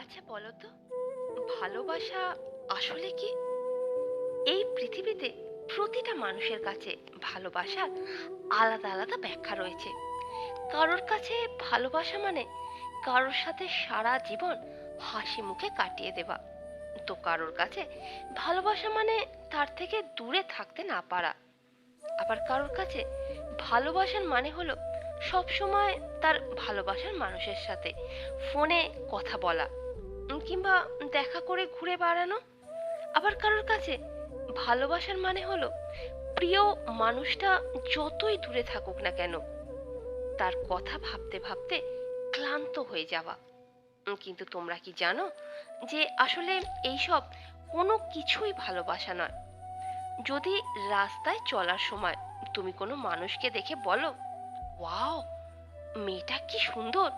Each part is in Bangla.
আচ্ছা বলো তো, ভালোবাসা আসলে কি? এই পৃথিবীতে প্রতিটা মানুষের কাছে ভালোবাসার আলাদা আলাদা ব্যাখ্যা রয়েছে। কারোর কাছে ভালোবাসা মানে কারোর সাথে সারা জীবন হাসি মুখে কাটিয়ে দেওয়া। তো কারোর কাছে ভালোবাসা মানে তার থেকে দূরে থাকতে না পারা। আবার কারোর কাছে ভালোবাসার মানে হলো সবসময় তার ভালোবাসার মানুষের সাথে ফোনে কথা বলা। কিংবা দেখা করে ঘুরে বেড়ানো? আবার কারোর কাছে ভালোবাসার মানে হলো প্রিয় মানুষটা যতই দূরে থাকুক না কেন, তার কথা ভাবতে ভাবতে ক্লান্ত হয়ে যাওয়া। কিন্তু তোমরা কি জানো যে আসলে এইসব কোনো কিছুই ভালোবাসা নয়। যদি রাস্তায় চলার সময় তুমি কোনো মানুষকে দেখে বলো, ওয়াও, মেয়েটা কি সুন্দর,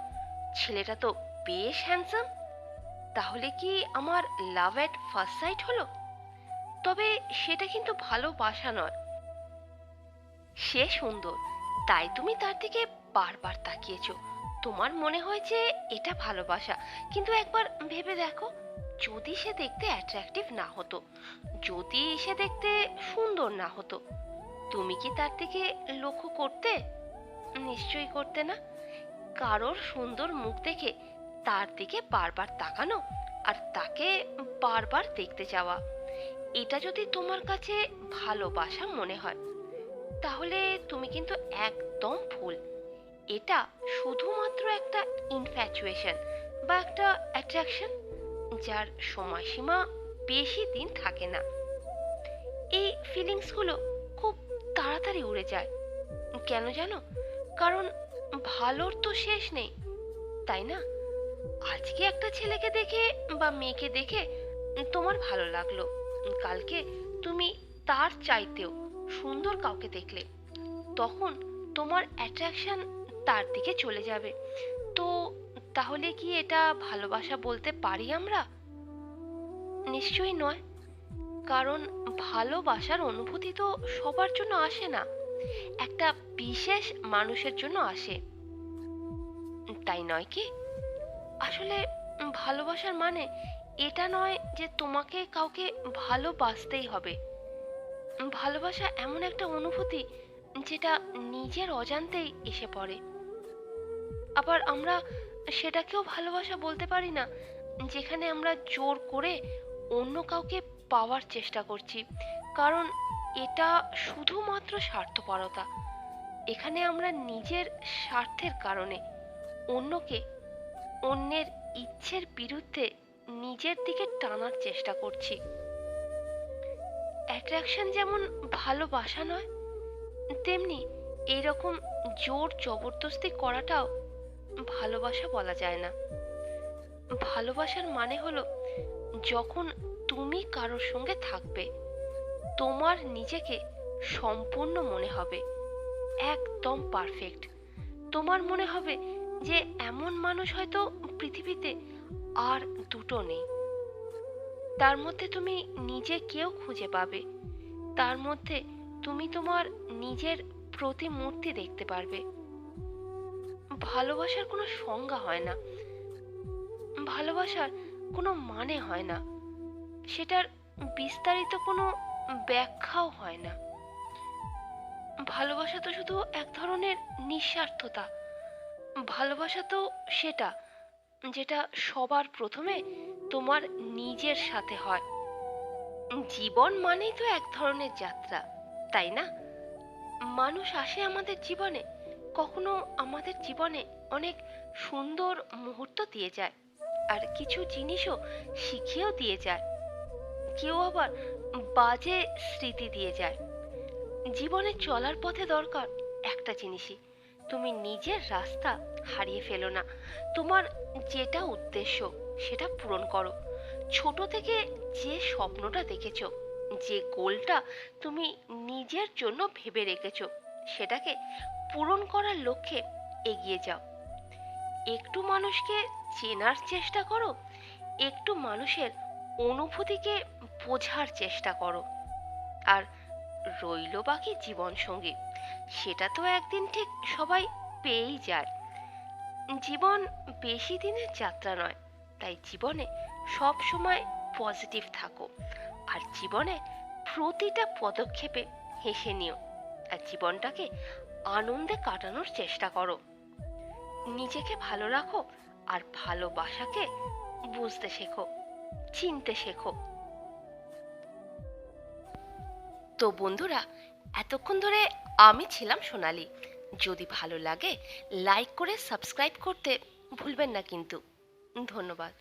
ছেলেটা তো বেশ হ্যান্ডসাম তাহলে কি আমার লাভ এট ফার্স্ট সাইট হলো? তবে সেটা কিন্তু ভালোবাসা নয়। সে সুন্দর, তাই তুমি তার দিকে বারবার তাকিয়েছো। তোমার মনে হয়েছে এটা ভালোবাসা কিন্তু একবার ভেবে দেখো, যদি সে দেখতে অ্যাট্রাকটিভ না হতো, যদি সে দেখতে সুন্দর না হতো, তুমি কি তার দিকে লক্ষ্য করতে? নিশ্চয়ই করতে না। কারোর সুন্দর মুখ দেখে তার দিকে বারবার তাকানো আর তাকে বারবার দেখতে যাওয়া। এটা যদি তোমার কাছে ভালোবাসা মনে হয়, তাহলে তুমি কিন্তু একদম ভুল। এটা শুধুমাত্র একটা ইনফ্যাচুয়েশন বা একটা অ্যাট্রাকশন যার সময়সীমা বেশি দিন থাকে না। এই ফিলিংসগুলো খুব তাড়াতাড়ি উড়ে যায়। কেন জানো? কারণ ভালোর তো শেষ নেই, তাই না? আজকে একটা ছেলেকে দেখে বা মেয়েকে দেখে তোমার ভালো লাগল। কালকে তুমি তার চাইতেও সুন্দর কাউকে দেখলে, তখন তোমার অ্যাট্রাকশন তার দিকে চলে যাবে। তো তাহলে কি এটা ভালোবাসা বলতে পারি আমরা? নিশ্চয়ই নয়, কারণ ভালোবাসার অনুভূতি তো সবার জন্য আসে না, একটা বিশেষ মানুষের জন্য আসে। তাই নয় কি? আসলে ভালোবাসার মানে এটা নয় যে তোমাকে কাউকে ভালোবাসতেই হবে। ভালোবাসা এমন একটা অনুভূতি যেটা নিজের অজান্তেই এসে পড়ে। আবার আমরা সেটাকেও ভালোবাসা বলতে পারি না, যেখানে আমরা জোর করে অন্য কাউকে পাওয়ার চেষ্টা করছি। কারণ এটা শুধুমাত্র স্বার্থপরতা। এখানে আমরা নিজের স্বার্থের কারণে অন্যকে অন্যের ইচ্ছের বিরুদ্ধে নিজের দিকে টানার চেষ্টা করছি। অ্যাট্রাকশন যেমন ভালোবাসা নয়, তেমনি এইরকম জোর জবরদস্তি করাটাও ভালোবাসা বলা যায় না। ভালোবাসার মানে হলো যখন তুমি কারোর সঙ্গে থাকবে, তোমার নিজেকে সম্পূর্ণ মনে হবে, একদম পারফেক্ট তোমার মনে হবে যে এমন মানুষ হয়তো পৃথিবীতে আর দুটো নেই। তার মধ্যে তুমি নিজে কেউ খুঁজে পাবে। তার মধ্যে তুমি তোমার নিজের প্রতিমূর্তি দেখতে পারবে। ভালোবাসার কোনো সংজ্ঞা হয় না। ভালোবাসার কোনো মানে হয় না। সেটার বিস্তারিত কোনো ব্যাখ্যাও হয় না। ভালোবাসা তো শুধু এক ধরনের নিঃস্বার্থতা। ভালোবাসা তো সেটা, যেটা সবার প্রথমে তোমার নিজের সাথে হয়। জীবন মানেই তো এক ধরনের যাত্রা, তাই না? মানুষ আসে আমাদের জীবনে, কখনো আমাদের জীবনে অনেক সুন্দর মুহূর্ত দিয়ে যায়, আর কিছু জিনিসও শিখিয়েও দিয়ে যায়। কেউ আবার বাজে স্মৃতি দিয়ে যায়। জীবনে চলার পথে দরকার একটা জিনিসই তুমি নিজের রাস্তা হারিয়ে ফেলো না। তোমার যেটা উদ্দেশ্য, সেটা পূরণ করো। ছোট থেকে যে স্বপ্নটা দেখেছ, যে গোলটা তুমি নিজের জন্য ভেবে রেখেছো, সেটাকে পূরণ করার লক্ষ্যে এগিয়ে যাও। একটু মানুষকে চেনার চেষ্টা করো, একটু মানুষের অনুভূতিকে বোঝার চেষ্টা করো। আর রইল বাকি জীবন সঙ্গী। সেটা তো একদিন ঠিক সবাই পেয়েই যায়। জীবন বেশি দিনের যাত্রা নয়, তাই জীবনে সব সময় পজিটিভ থাকো। আর জীবনে প্রতিটা পদক্ষেপে হেসে নিও। আর জীবনটাকে আনন্দে কাটানোর চেষ্টা করো। নিজেকে ভালো রাখো আর ভালোবাসাকে বুঝতে শেখো, চিনতে শেখো। তো বন্ধুরা, এতক্ষণ ধরে আমি ছিলাম সোনালি। যদি ভালো লাগে লাইক করে সাবস্ক্রাইব করতে ভুলবেন না কিন্তু। ধন্যবাদ।